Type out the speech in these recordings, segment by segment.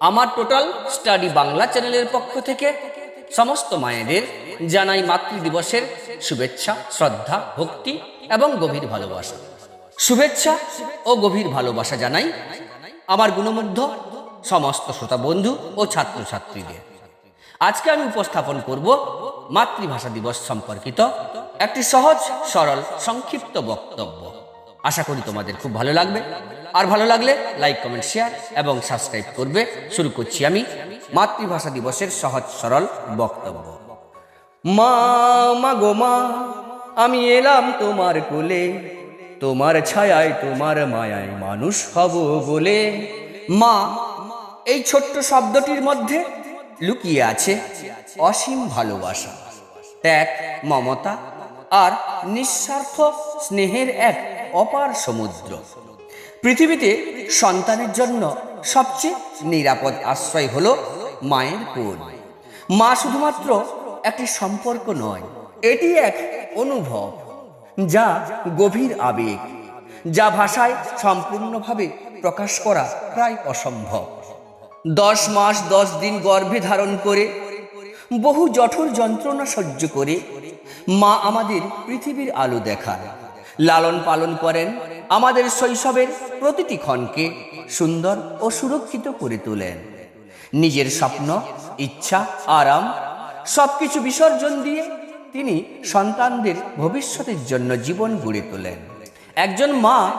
আমার total study Bangla চ্যানেলের পক্ষ থেকে সমস্ত মায়েদের জানাই মাতৃ দিবসের শুভেচ্ছা, শ্রদ্ধা, ভক্তি এবং গভীর ভালোবাসা। শুভেচ্ছা ও গভীর ভালোবাসা জানাই আমার গুণমুগ্ধ সমস্ত শ্রোতা বন্ধু ও ছাত্রছাত্রীদের। আজকে আমি উপস্থাপন করব মাতৃভাষা দিবস সম্পর্কিত একটি সহজ, সরল, সংক্ষিপ্ত বক্তব্য। আশা করি তোমাদের খুব ভালো লাগবে। আর ভালো লাগলে লাইক কমেন্ট শেয়ার এবং সাবস্ক্রাইব করবে। শুরু করছি আমি মাতৃভাষা দিবসের সহজ সরল বক্তব্য। মা গো মা, আমি এলাম তোমার কোলে, তোমার ছায়ায় তোমার মায়ায় মানুষ হব বলে। মা, এই ছোট্ট শব্দটির মধ্যে লুকিয়ে আছে অসীম ভালোবাসা, ত্যাগ, মমতা আর নিঃস্বার্থ স্নেহের এক অপার সমুদ্র। পৃথিবীতে সন্তানের জন্য সবচেয়ে নিরাপদ আশ্রয় হলো মায়ের কোল। মা শুধুমাত্র একটি সম্পর্ক নয়, এটি এক অনুভব, যা গভীর আবেগ, যা ভাষায় সম্পূর্ণভাবে প্রকাশ করা প্রায় অসম্ভব। দশ মাস দশ দিন গর্ভে ধারণ করে, বহু জঠর যন্ত্রণা সহ্য করে, মা আমাদের পৃথিবীর আলো দেখান লালন পালন করেন। আমাদের শৈশবের প্রতিটি ক্ষণকে সুন্দর ও সুরক্ষিত করে তোলেন। নিজের স্বপ্ন, ইচ্ছা, আরাম সবকিছু বিসর্জন দিয়ে তিনি সন্তানদের ভবিষ্যতের জন্য জীবন গড়ে তোলেন। একজন মা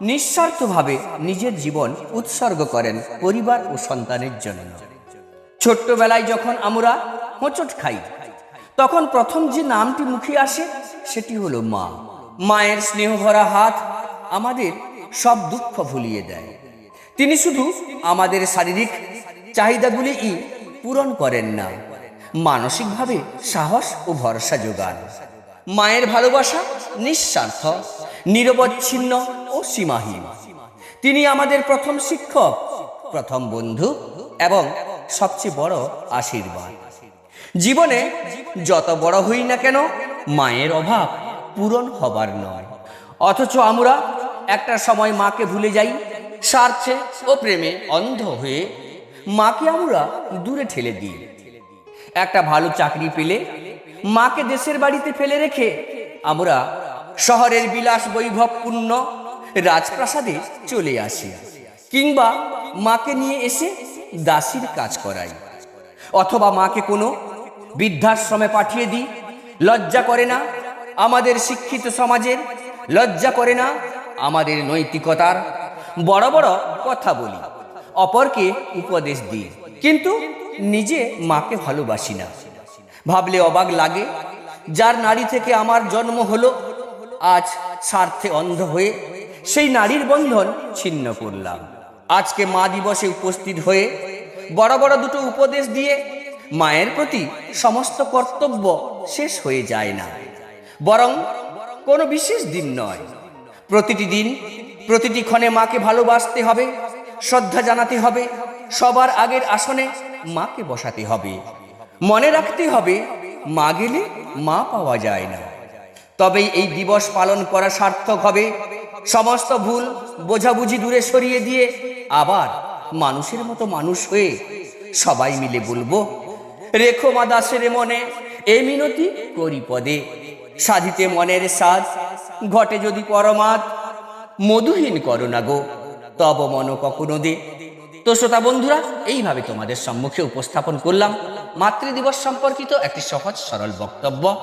নিঃস্বার্থভাবে নিজের জীবন উৎসর্গ করেন পরিবার ও সন্তানের জন্য। ছোট্টবেলায় যখন আমরা হোঁচট খাই, তখন প্রথম যে নামটি মুখে আসে, সেটি হলো মা। মায়ের স্নেহভরা হাত আমাদের সব দুঃখ ভুলিয়ে দেয়। তিনি শুধু আমাদের শারীরিক চাহিদাগুলিই পূরণ করেন না, মানসিকভাবে সাহস ও ভরসা যোগান। মায়ের ভালোবাসা নিঃস্বার্থ, নিরবচ্ছিন্ন ও সীমাহীন। তিনি আমাদের প্রথম শিক্ষক, প্রথম বন্ধু এবং সবচেয়ে বড় আশীর্বাদ। জীবনে যত বড় হই না কেন, মায়ের অভাব পূরণ হবার নয়। অথচ আমরা একটা সময় মাকে ভুলে যাই, স্বার্থে ও প্রেমে অন্ধ হয়ে মাকে আমরা দূরে ঠেলে দিই। একটা ভালো চাকরি পেলে মাকে দেশের বাড়িতে ফেলে রেখে আমরা শহরের বিলাস বৈভবপূর্ণ রাজপ্রাসাদে চলে আসি, কিংবা মাকে নিয়ে এসে দাসীর কাজ করাই। অথবা মাকে কোনো বৃদ্ধাশ্রমে পাঠিয়ে দিই, লজ্জা করে না আমাদের শিক্ষিত সমাজের লজ্জা করে না? আমাদের নৈতিকতার বড় বড় কথা বলি, অপরকে উপদেশ দিই। কিন্তু নিজে মাকে ভালোবাসি না। ভাবলে অবাক লাগে, যার নারী থেকে আমার জন্ম হলো, আজ স্বার্থে অন্ধ হয়ে সেই নারীর বন্ধন ছিন্ন করলাম। আজকে মা দিবসে উপস্থিত হয়ে বড় বড় দুটো উপদেশ দিয়ে মায়ের প্রতি সমস্ত কর্তব্য শেষ হয়ে যায় না। বরং কোনো বিশেষ দিন নয়। প্রতিটি দিন, প্রতিটি ক্ষণে মাকে ভালোবাসতে হবে, শ্রদ্ধা জানাতে হবে, সবার আগের আসনে মাকে বসাতে হবে। মনে রাখতে হবে, মা গেলে মা পাওয়া যায় না। তবে এই দিবস পালন করা সার্থক হবে। সমস্ত ভুল বোঝাবুঝি দূরে সরিয়ে দিয়ে আবার মানুষের মতো মানুষ হয়ে সবাই মিলে বলব, রেখো মা দাসের মনে, এ মিনতি করি পদে। সাধিতে মনের সাজ ঘটে যদি পরমাত মধুহীন করো না গো, তব মন কখনো দে। তো শ্রোতা বন্ধুরা, এইভাবে তোমাদের সম্মুখে উপস্থাপন করলাম। মাতৃদিবস সম্পর্কিত একটি সহজ সরল বক্তব্য।